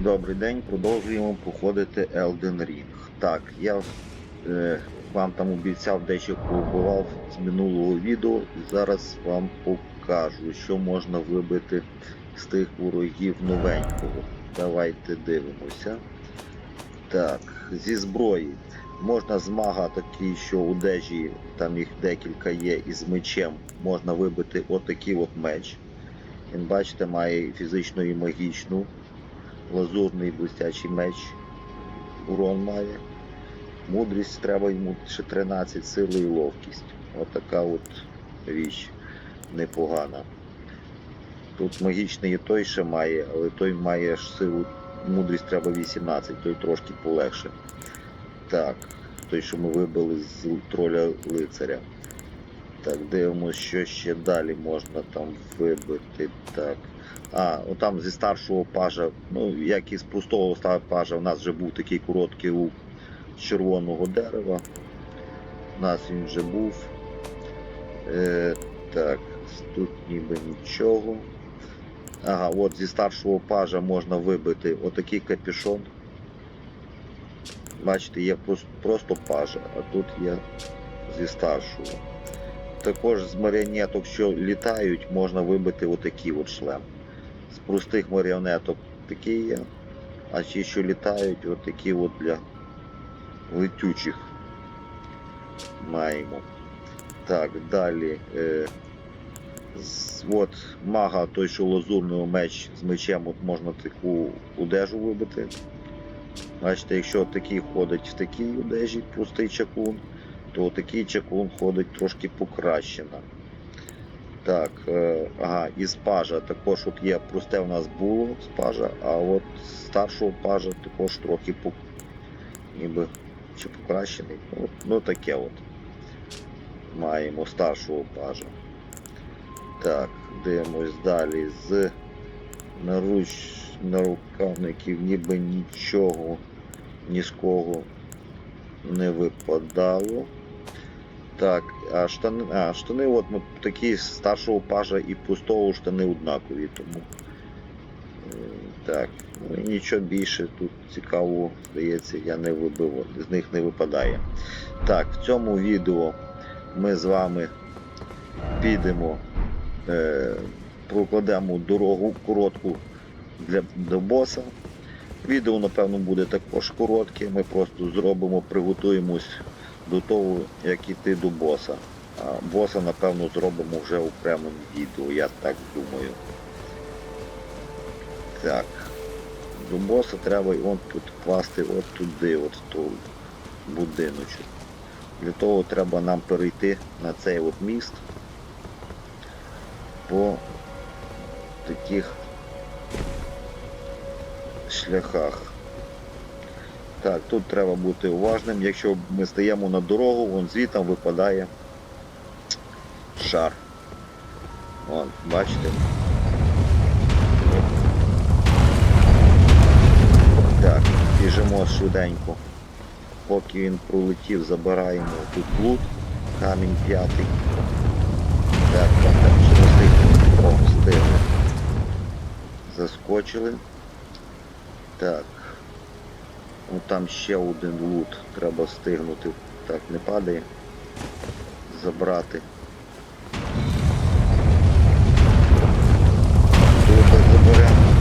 Добрий день, продовжуємо проходити Elden Ring. Так, я е, вам там обіцяв дещо побував з минулого відео зараз вам покажу, що можна вибити з тих ворогів новенького. Давайте дивимося. Так, зі зброї. Можна з мага такий, що у дежі, там їх декілька є, із мечем можна вибити отакий от меч. Він, бачите, має фізичну і магічну лазурний блестячий меч. Урон має. Мудрість треба йому ще 13 сили і ловкість. Отака от річ непогана. Тут магічний і той ще має, але той має аж силу. Мудрість треба 18, той трошки полегше. Так, той, що ми вибили з троля лицаря. Так, дивимося, що ще далі можна там вибити. Так. А, отам зі старшого пажа, ну, як і з простого пажа, у нас вже був такий короткий лук з червоного дерева. У нас він вже був. Е, так, тут ніби нічого. Ага, от зі старшого пажа можна вибити отакий капюшон. Бачите, є просто пажа, а тут є зі старшого. Також з маріонеток, що літають, можна вибити отакий от шлем. З простих маріонеток такі є, а ті, що літають, отакі от для летючих маємо. Так, далі. Е, з, от мага, той, що лазурний меч з мечем, от можна таку одежу вибити. Бачите, якщо такий ходить в такій одежі, простий чаклун, то такий чаклун ходить трошки покращено. Так, е, ага, із пажа також от є просте в нас було з пажа, а от старшого пажа також трохи по, ніби чи покращений. Ну, ну таке от. Маємо старшого пажа. Так, дивимось далі з наруч нарукавників ніби нічого ні з кого не випадало. Так, а штани, а штани от ну, такі старшого пажа і пустого штани однакові, тому. е, Так, ну нічого більше тут цікавого, здається, я не вибив, з них не випадає. Так, в цьому відео ми з вами підемо, е, прокладемо дорогу коротку для, до боса. Відео, напевно, буде також коротке. Ми просто зробимо, приготуємось до того, як іти до боса. Боса, напевно, зробимо вже окремим відео, я так думаю. Так. До боса треба он тут класти от туди, от в той будиночок. Для того треба нам перейти на цей от міст по таких шляхах. Так, тут треба бути уважним. Якщо ми стаємо на дорогу, вон звітом випадає шар. Вон, бачите? Так, біжимо швиденько. Поки він пролетів, забираємо тут лут, камінь п'ятий. Так, не. О, встигли. Заскочили. Так. Ну там ще один лут треба встигнути. Так, не падає. Забрати. Тут заберемо.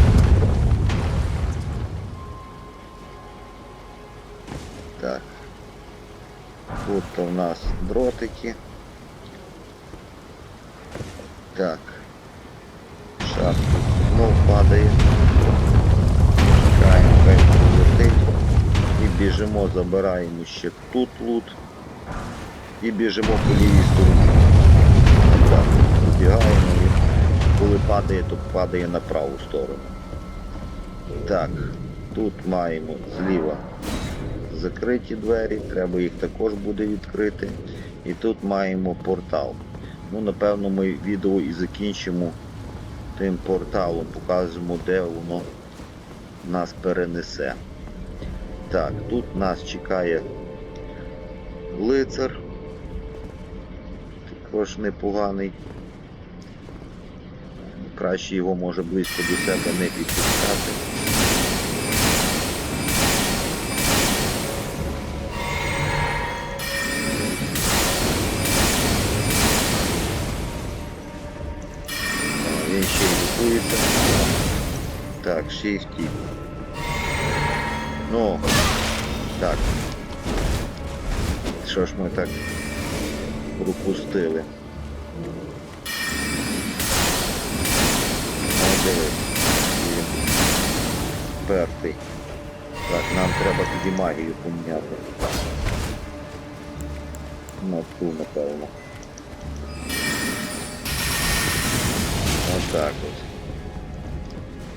Так. Тут у нас дротики. Так. Тут знов падає. Біжимо, забираємо ще тут лут. І біжимо по лівій стороні. Так, вибігаємо і коли падає, то падає на праву сторону. Так, тут маємо зліва закриті двері, треба їх також буде відкрити. І тут маємо портал. Ну, напевно, ми відео і закінчимо тим порталом, покажемо, де воно нас перенесе. Так, тут нас чекає лицар. Також непоганий. Краще його може близько до себе не підпускати. Він ще й лікується. Так, ще й втік. Ну, так. Що ж ми так пропустили? Пертий. Так, нам треба тоді магію поміняти. На ту, напевно. Отак от.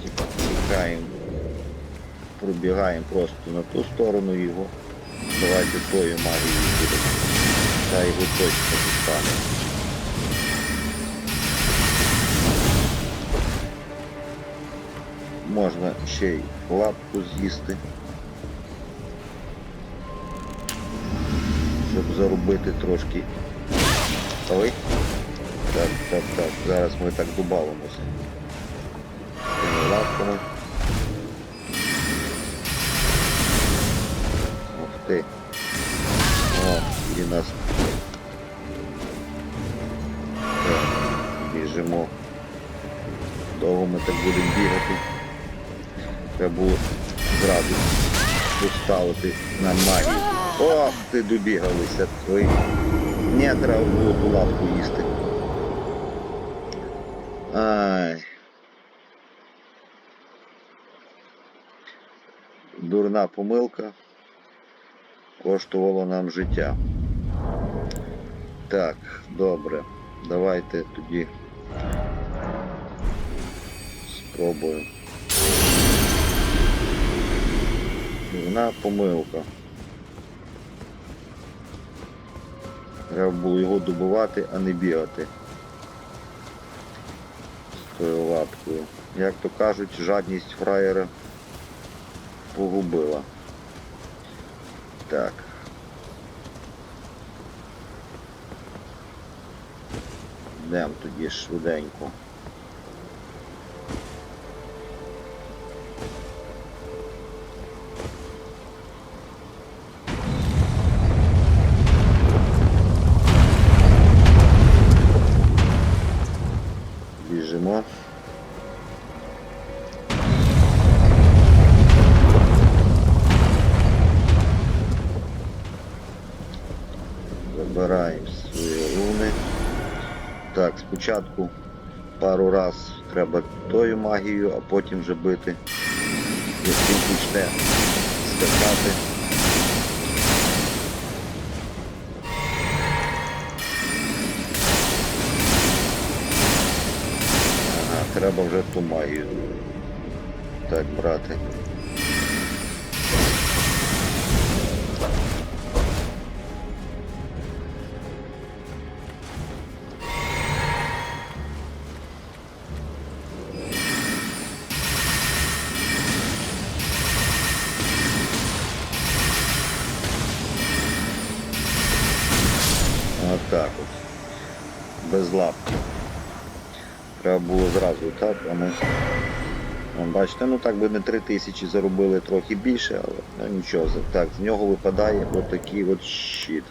Типа тікаємо. Пробігаємо просто на ту сторону його. Давайте тою магією будемо. Та його точно дістане. Можна ще й лапку з'їсти. Щоб заробити трошки. Ой. Так, так, так. Зараз ми так добавимося. Лапками. Ти. О, і нас. Так, біжимо. Довго ми так будемо бігати. Треба було зразу поставити на магію. Ох, ти добігалися. Ой. Не треба було ту лапку їсти. Ай. Дурна помилка коштувала нам життя. Так, добре. Давайте тоді спробуємо. Дурна помилка. Треба було його добувати, а не бігати. З тою лапкою. Як то кажуть, жадність фраєра погубила. Так. Йдемо тоді швиденько. Забираємо свої руни. Так, спочатку пару раз треба тою магією, а потім вже бити. Як він почне скакати. Ага, треба вже ту магію. Так, брати. Було зразу так, а ми. Вон, бачите, ну так би не 3 тисячі заробили трохи більше, але ну, нічого. Так, з нього випадає отакий от щит.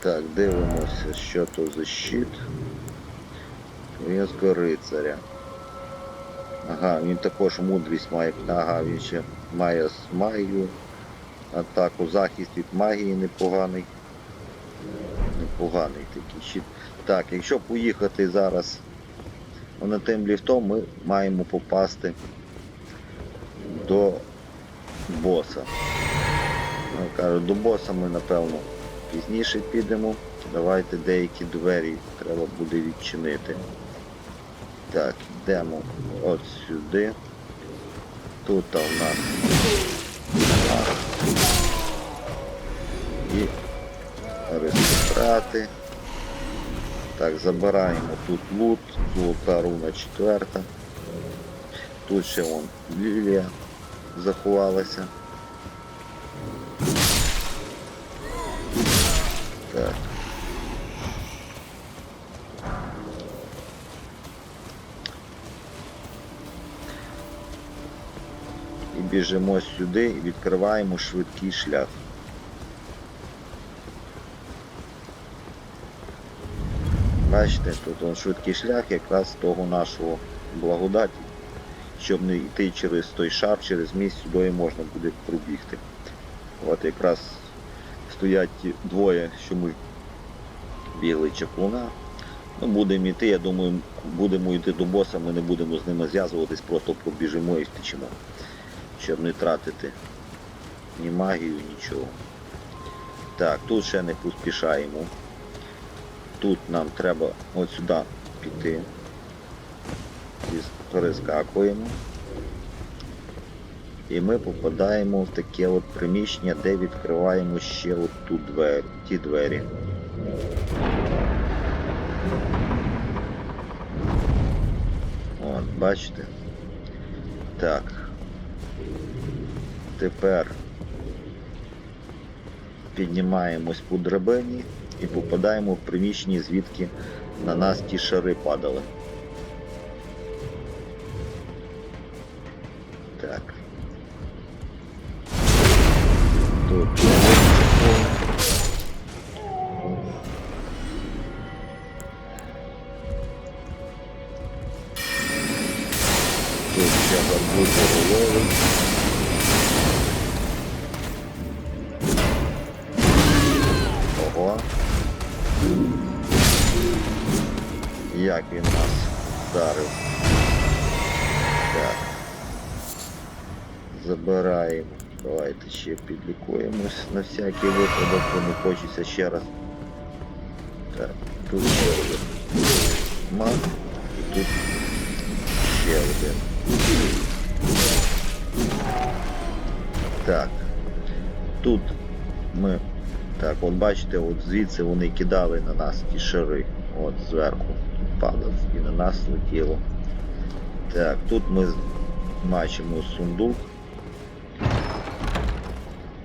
Так, дивимося, що то за щит. В'язка рицаря. Ага, він також мудрість має. Ага, він ще має з магію. Атаку, захист від магії непоганий. Непоганий такий щит. Так, якщо поїхати зараз на тим ліфтом, ми маємо попасти до боса. Кажу, до боса ми напевно пізніше підемо. Давайте деякі двері треба буде відчинити. Так, йдемо от сюди. Тут у нас і аристократи. Так, забираємо тут лут, золота руна четверта. Тут ще вон лілія заховалася. Так. І біжимо сюди і відкриваємо швидкий шлях. Бачите, тут швидкий шлях якраз того нашого благодаті, щоб не йти через той шар, через місць сюди можна буде пробігти. От якраз стоять двоє, що ми бігли чаклуна. Ну, будемо йти, я думаю, будемо йти до боса, ми не будемо з ними зв'язуватись, просто пробіжимо і втечемо, щоб не тратити ні магію, нічого. Так, тут ще не поспішаємо. Тут нам треба от сюди піти. І перескакуємо. І ми попадаємо в таке от приміщення, де відкриваємо ще от ту двері, ті двері. От, бачите? Так. Тепер піднімаємось по драбині і попадаємо в приміщення, звідки на нас ті шари падали. Так. Тут Тут ще гарбузи вдарив. Так. Забираємо. Давайте ще підлікуємось на всякий випадок, бо не хочеться ще раз. Так, тут маг, і тут ще один. Так. Тут ми. Так, от бачите, от звідси вони кидали на нас ті шари. От зверху падав і на нас летіло. Так, тут ми бачимо сундук.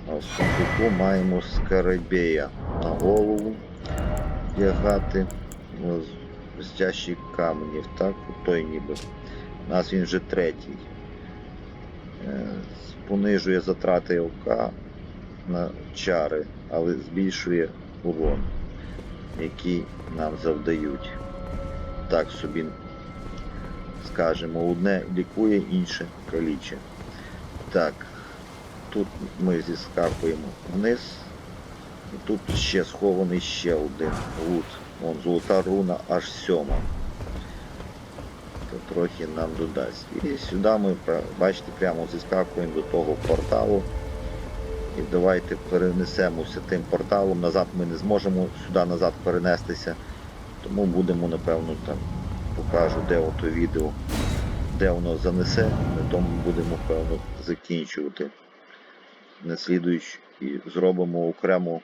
А в сундуку маємо скарабея на голову вдягати блестящих каменів, так? Той ніби. У нас він вже третій. Е, Понижує затрати ОК на чари, але збільшує урон, який нам завдають. Так собі скажемо, одне лікує, інше каліче. Так, тут ми зіскакуємо вниз. І тут ще схований ще один лут. Вон золота руна аж сьома. То трохи нам додасть. І сюди ми, бачите, прямо зіскакуємо до того порталу. І давайте перенесемося тим порталом. Назад ми не зможемо сюди назад перенестися. Тому будемо, напевно, там покажу, де ото відео, де воно занесе. На тому будемо, певно, закінчувати. Наслідуючи і зробимо окремо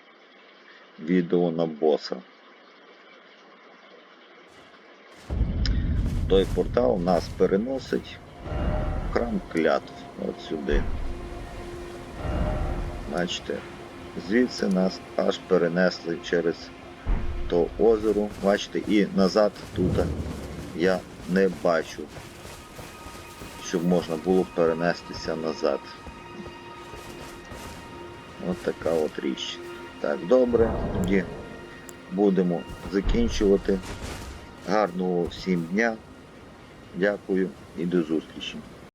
відео на боса. Той портал нас переносить в храм клятв от сюди. Бачите, звідси нас аж перенесли через то озеро. Бачите, і назад тут я не бачу, щоб можна було перенестися назад. От така от річ. Так, добре, тоді будемо закінчувати. Гарного всім дня. Дякую і до зустрічі.